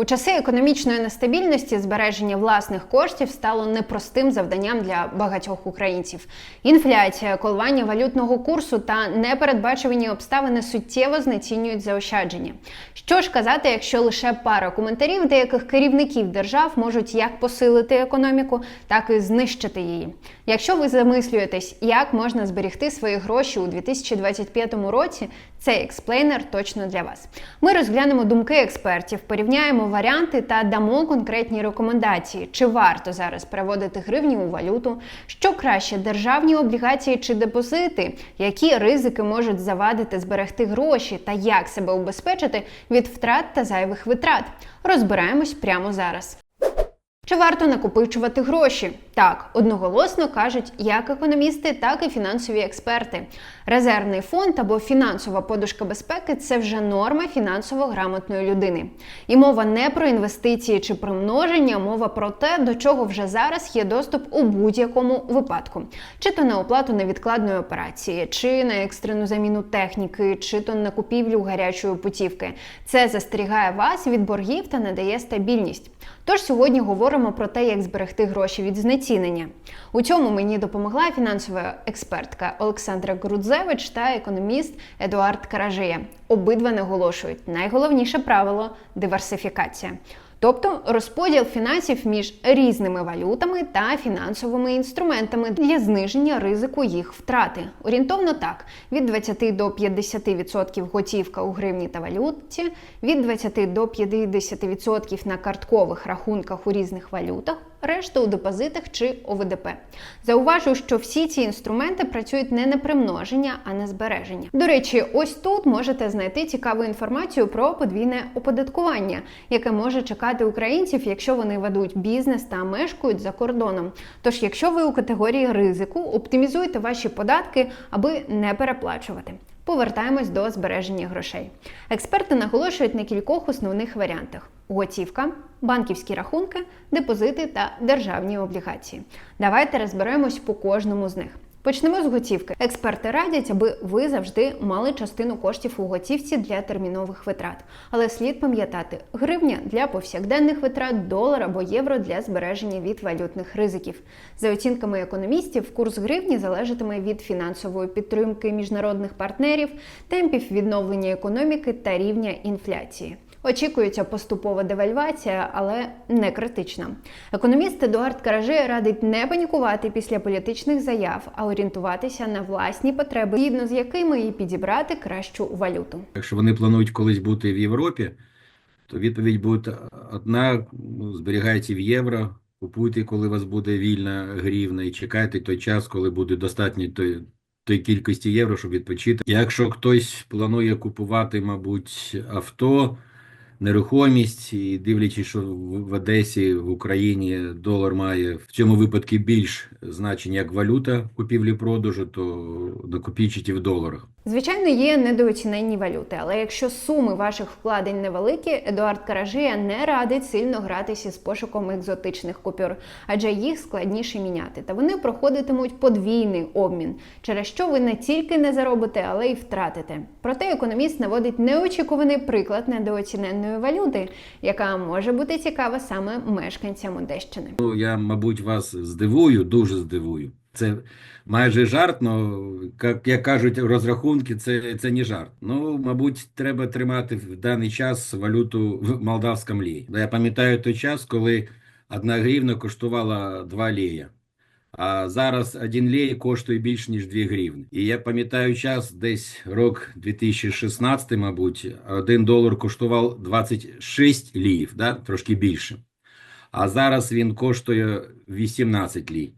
У часи економічної нестабільності збереження власних коштів стало непростим завданням для багатьох українців. Інфляція, коливання валютного курсу та непередбачувані обставини суттєво знецінюють заощадження. Що ж казати, якщо лише пара коментарів деяких керівників держав можуть як посилити економіку, так і знищити її. Якщо ви замислюєтесь, як можна зберегти свої гроші у 2025 році, цей експлейнер точно для вас. Ми розглянемо думки експертів, порівняємо варіанти та дамо конкретні рекомендації, чи варто зараз переводити гривні у валюту, що краще державні облігації чи депозити, які ризики можуть завадити зберегти гроші та як себе убезпечити від втрат та зайвих витрат. Розбираємось прямо зараз. Чи варто накопичувати гроші? Так, одноголосно кажуть як економісти, так і фінансові експерти. Резервний фонд або фінансова подушка безпеки це вже норма фінансово грамотної людини. І мова не про інвестиції чи примноження, мова про те, до чого вже зараз є доступ у будь-якому випадку, чи то на оплату невідкладної операції, чи на екстрену заміну техніки, чи то на купівлю гарячої путівки. Це застерігає вас від боргів та надає стабільність. Тож сьогодні говоримо про те, як зберегти гроші від знецінення. У цьому мені допомогла фінансова експертка Олександра Грудзевич та економіст Едуард Каражия. Обидва наголошують найголовніше правило диверсифікація. Тобто розподіл фінансів між різними валютами та фінансовими інструментами для зниження ризику їх втрати. Орієнтовно так: від 20 до 50% готівка у гривні та валюті, від 20 до 50% на карткових рахунках у різних валютах, решта у депозитах чи ОВДП. Зауважу, що всі ці інструменти працюють не на примноження, а на збереження. До речі, ось тут можете знайти цікаву інформацію про подвійне оподаткування, яке може чекати українців, якщо вони ведуть бізнес та мешкають за кордоном. Тож, якщо ви у категорії ризику, оптимізуйте ваші податки, аби не переплачувати. Повертаємось до збереження грошей. Експерти наголошують на кількох основних варіантах: готівка, банківські рахунки, депозити та державні облігації. Давайте розберемось по кожному з них. Почнемо з готівки. Експерти радять, аби ви завжди мали частину коштів у готівці для термінових витрат. Але слід пам'ятати, гривня для повсякденних витрат, долар або євро для збереження від валютних ризиків. За оцінками економістів, курс гривні залежатиме від фінансової підтримки міжнародних партнерів, темпів відновлення економіки та рівня інфляції. Очікується поступова девальвація, але не критична. Економіст Едуард Каражи радить не панікувати після політичних заяв, а орієнтуватися на власні потреби, згідно з якими і підібрати кращу валюту. Якщо вони планують колись бути в Європі, то відповідь буде одна: ну, зберігайте в євро, купуйте, коли у вас буде вільна гривна, і чекайте той час, коли буде достатньо той, той кількості євро, щоб відпочити. Якщо хтось планує купувати, мабуть, авто, нерухомість, і дивлячись, що в Одесі, в Україні долар має в цьому випадку більш значення як валюта купівлі-продажу, то накопічуйте в доларах. Звичайно, є недооціненні валюти, але якщо суми ваших вкладень невеликі, Едуард Каражия не радить сильно гратися з пошуком екзотичних купюр, адже їх складніше міняти. Та вони проходитимуть подвійний обмін, через що ви не тільки не заробите, але й втратите. Проте економіст наводить неочікуваний приклад недооціненної валюти, яка може бути цікава саме мешканцям Одещини. Ну, я, мабуть, вас здивую, дуже здивую. Це майже жарт, але, як, як кажуть, розрахунки це, це не жарт. Ну, мабуть, треба тримати в даний час валюту в молдавському леї. Я пам'ятаю той час, коли одна гривна коштувала 2 лея. А зараз один лей коштує більше, ніж 2 гривні. І я пам'ятаю час, десь рок 2016, мабуть, один долар коштував 26 ліїв, да? трошки більше. А зараз він коштує 18 лій.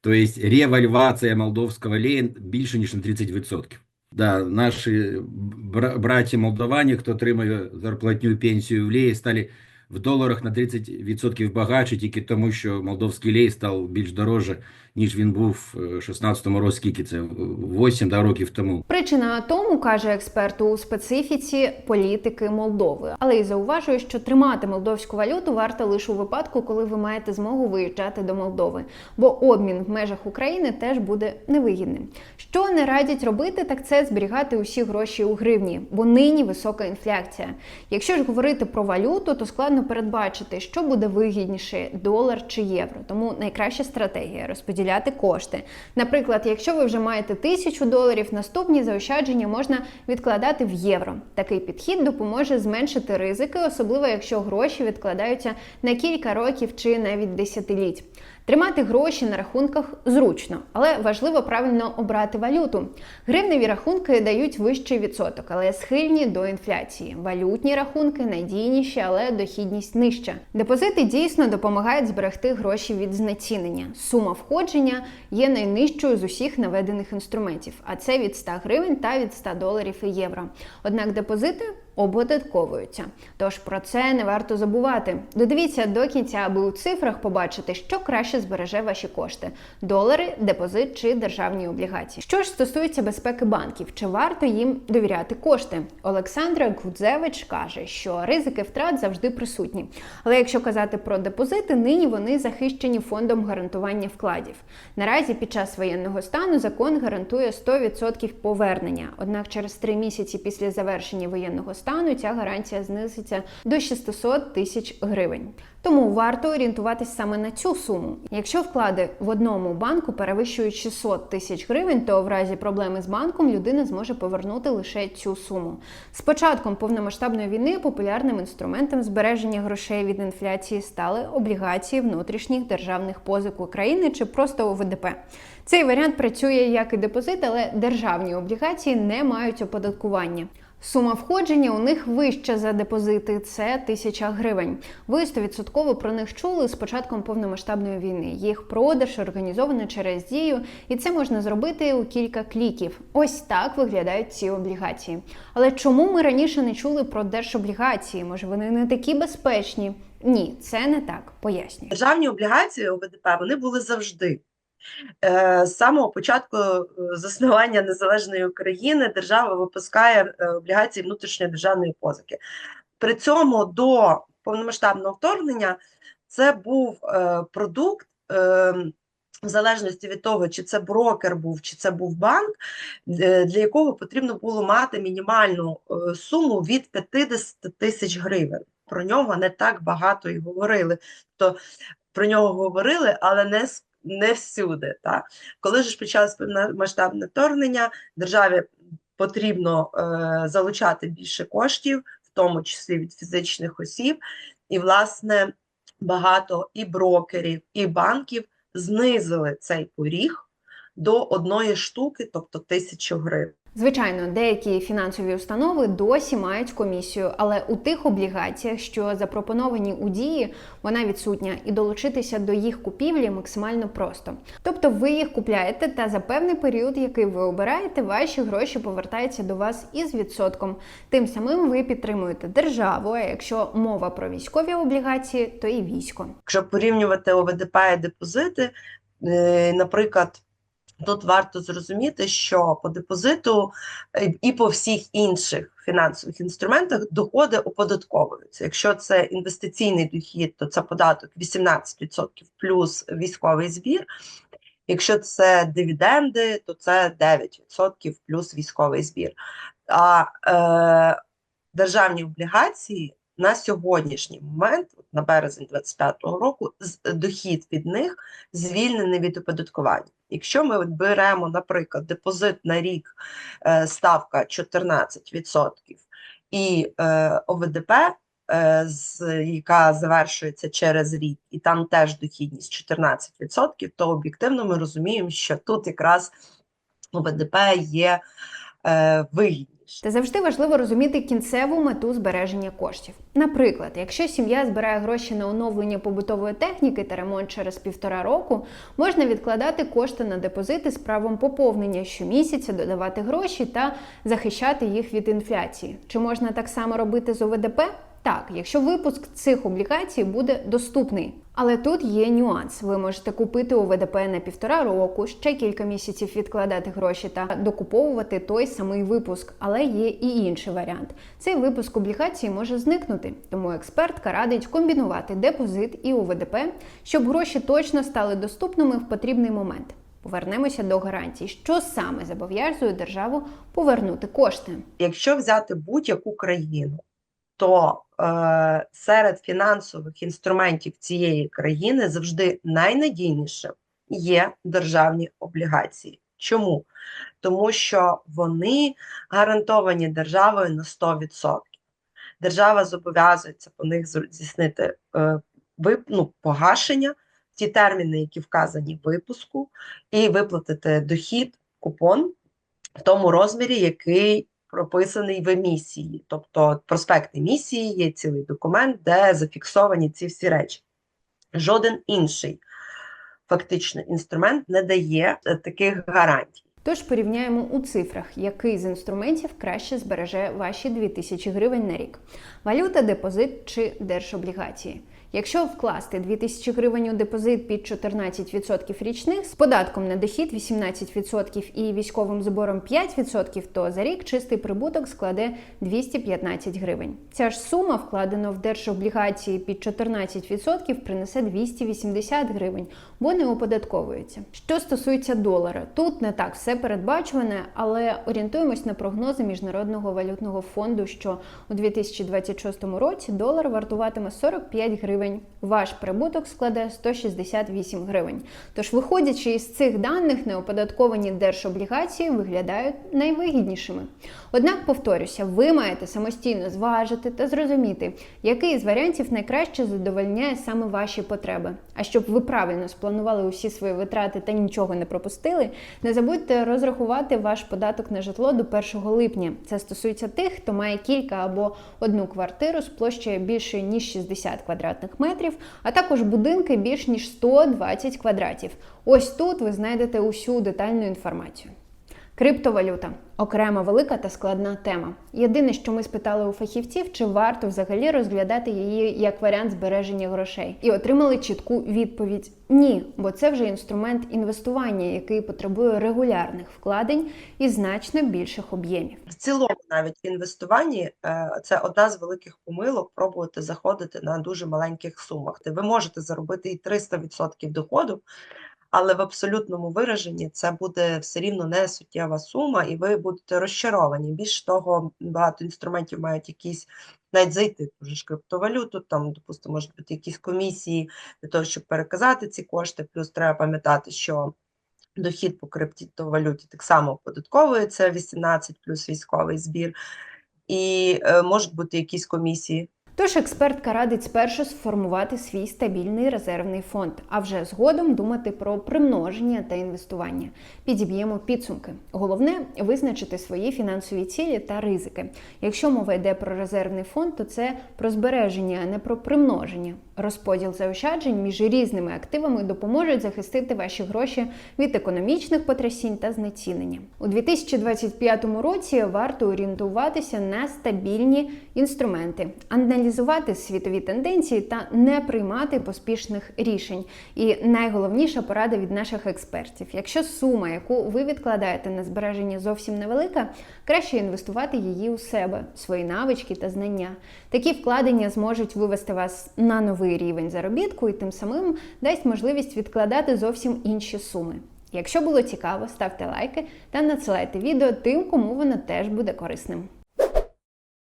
Тобто ревальвація молдовського лея більше, ніж на 30%. Да, наші бра- браті молдавані, хто отримує зарплатню пенсію в леї, стали в доларах на 30% багатше тільки тому, що молдовський лей став більш дороже, ніж він був в 16-му році, скільки це, 8 да, років тому. Причина тому каже експерт у специфіці політики Молдови, але й зауважує, що тримати молдовську валюту варто лише у випадку, коли ви маєте змогу виїжджати до Молдови, бо обмін в межах України теж буде невигідним. Що не радять робити, так це зберігати усі гроші у гривні, бо нині висока інфляція. Якщо ж говорити про валюту, то складно передбачити, що буде вигідніше долар чи євро. Тому найкраща стратегія розподіляти кошти. Наприклад, якщо ви вже маєте тисячу доларів, наступні заощадження можна відкладати в євро. Такий підхід допоможе зменшити ризики, особливо якщо гроші відкладаються на кілька років чи навіть десятиліть. Тримати гроші на рахунках зручно, але важливо правильно обрати валюту. Гривневі рахунки дають вищий відсоток, але схильні до інфляції. Валютні рахунки надійніші, але дохідність нижча. Депозити дійсно допомагають зберегти гроші від знецінення. Сума входження є найнижчою з усіх наведених інструментів, а це від 100 гривень та від 100 доларів і євро. Однак депозити оподатковуються. Тож про це не варто забувати. Додивіться до кінця, аби у цифрах побачити, що краще збереже ваші кошти: долари, депозит чи державні облігації. Що ж стосується безпеки банків, чи варто їм довіряти кошти? Олександра Гудзевич каже, що ризики втрат завжди присутні. Але якщо казати про депозити, нині вони захищені фондом гарантування вкладів. Наразі під час воєнного стану закон гарантує 100% повернення. Однак через три місяці після завершення воєнного стану ця гарантія знизиться до 600 тисяч гривень. Тому варто орієнтуватись саме на цю суму. Якщо вклади в одному банку перевищують 600 тисяч гривень, то в разі проблеми з банком людина зможе повернути лише цю суму. З початком повномасштабної війни популярним інструментом збереження грошей від інфляції стали облігації внутрішніх державних позик України чи просто ОВДП. Цей варіант працює як і депозит, але державні облігації не мають оподаткування. Сума входження у них вища за депозити це тисяча гривень. Ви 100% про них чули з початком повномасштабної війни. Їх продаж організовано через дію, і це можна зробити у кілька кліків. Ось так виглядають ці облігації. Але чому ми раніше не чули про держоблігації? Може, вони не такі безпечні? Ні, це не так. Пояснюю. Державні облігації ОВДП вони були завжди. Е, З самого початку е, заснування незалежної України держава випускає е, облігації внутрішньої державної позики. При цьому до повномасштабного вторгнення це був продукт. В залежності від того, чи це брокер був, чи це був банк, для якого потрібно було мати мінімальну суму від 50 тисяч гривень. Про нього не так багато і говорили. Тобто про нього говорили, але не не всюди. Так? Коли ж почалось масштабне вторгнення, державі потрібно е, залучати більше коштів, в тому числі від фізичних осіб, і, власне, багато і брокерів, і банків знизили цей поріг до одної штуки, тобто тисячу гривень. Звичайно, деякі фінансові установи досі мають комісію, але у тих облігаціях, що запропоновані у дії, вона відсутня, і долучитися до їх купівлі максимально просто. Тобто ви їх купляєте, та за певний період, який ви обираєте, ваші гроші повертаються до вас із відсотком. Тим самим ви підтримуєте державу. А якщо мова про військові облігації, то і військо. Якщо порівнювати ОВДП і депозити, е, наприклад, тут варто зрозуміти, що по депозиту е, і по всіх інших фінансових інструментах доходи оподатковуються. Якщо це інвестиційний дохід, то це податок 18% плюс військовий збір. Якщо це дивіденди, то це 9% плюс військовий збір. А е, державні облігації на сьогоднішній момент, на березень 2025 року, з- дохід від них звільнений від оподаткування. Якщо ми беремо, наприклад, депозит на рік е, ставка 14% і е, ОВДП, е, з, яка завершується через рік, і там теж дохідність 14%, то об'єктивно ми розуміємо, що тут якраз ОВДП є е, вигідніше. Та завжди важливо розуміти кінцеву мету збереження коштів. Наприклад, якщо сім'я збирає гроші на оновлення побутової техніки та ремонт через півтора року, можна відкладати кошти на депозити з правом поповнення щомісяця, додавати гроші та захищати їх від інфляції. Чи можна так само робити з ОВДП? Так, якщо випуск цих облігацій буде доступний. Але тут є нюанс. Ви можете купити ОВДП на півтора року, ще кілька місяців відкладати гроші та докуповувати той самий випуск. Але є і інший варіант. Цей випуск облігацій може зникнути, тому експертка радить комбінувати депозит і ОВДП, щоб гроші точно стали доступними в потрібний момент. Повернемося до гарантій, що саме зобов'язує державу повернути кошти. Якщо взяти будь-яку країну, то е, серед фінансових інструментів цієї країни завжди найнадійнішим є державні облігації. Чому? Тому що вони гарантовані державою на 100%. Держава зобов'язується по них здійснити е, вип- ну, погашення, ті терміни, які вказані в випуску, і виплатити дохід, купон в тому розмірі, який прописаний в емісії. Тобто проспект емісії є цілий документ, де зафіксовані ці всі речі. Жоден інший фактично інструмент не дає е, таких гарантій. Тож порівняємо у цифрах, який з інструментів краще збереже ваші 2000 гривень на рік: валюта, депозит чи держоблігації. Якщо вкласти 2000 гривень у депозит під 14% річних з податком на дохід 18% і військовим збором 5%, то за рік чистий прибуток складе 215 гривень. Ця ж сума вкладена в держоблігації під 14% принесе 280 гривень, бо не оподатковується. Що стосується долара, тут не так все передбачуване, але орієнтуємось на прогнози Міжнародного валютного фонду, що у 2026 році долар вартуватиме 45 гривень гривень. Ваш прибуток складе 168 гривень. Тож, виходячи із цих даних, неоподатковані держоблігації виглядають найвигіднішими. Однак, повторюся, ви маєте самостійно зважити та зрозуміти, який з варіантів найкраще задовольняє саме ваші потреби. А щоб ви правильно спланували усі свої витрати та нічого не пропустили, не забудьте розрахувати ваш податок на житло до 1 липня. Це стосується тих, хто має кілька або одну квартиру з площею більше ніж 60 квадратних метрів, а також будинки більш ніж 120 квадратів. Ось тут ви знайдете усю детальну інформацію. Криптовалюта окрема велика та складна тема. Єдине, що ми спитали у фахівців, чи варто взагалі розглядати її як варіант збереження грошей, і отримали чітку відповідь: ні, бо це вже інструмент інвестування, який потребує регулярних вкладень і значно більших об'ємів. В цілому, навіть в інвестуванні, е, це одна з великих помилок пробувати заходити на дуже маленьких сумах. Де Ви можете заробити і 300% доходу, але в абсолютному вираженні це буде все рівно не суттєва сума, і ви будете розчаровані. Більш того, багато інструментів мають якісь навіть зайти ту ж криптовалюту, там, допустимо, можуть бути якісь комісії для того, щоб переказати ці кошти. Плюс треба пам'ятати, що дохід по криптовалюті так само оподатковується 18 плюс військовий збір, і е, можуть бути якісь комісії. Тож експертка радить спершу сформувати свій стабільний резервний фонд, а вже згодом думати про примноження та інвестування. Підіб'ємо підсумки. Головне визначити свої фінансові цілі та ризики. Якщо мова йде про резервний фонд, то це про збереження, а не про примноження. Розподіл заощаджень між різними активами допоможуть захистити ваші гроші від економічних потрясінь та знецінення. У 2025 році варто орієнтуватися на стабільні інструменти, аналізувати світові тенденції та не приймати поспішних рішень. І найголовніша порада від наших експертів: якщо сума, яку ви відкладаєте на збереження, зовсім невелика, краще інвестувати її у себе, свої навички та знання. Такі вкладення зможуть вивести вас на новий рівень заробітку і тим самим дасть можливість відкладати зовсім інші суми. Якщо було цікаво, ставте лайки та надсилайте відео тим, кому воно теж буде корисним.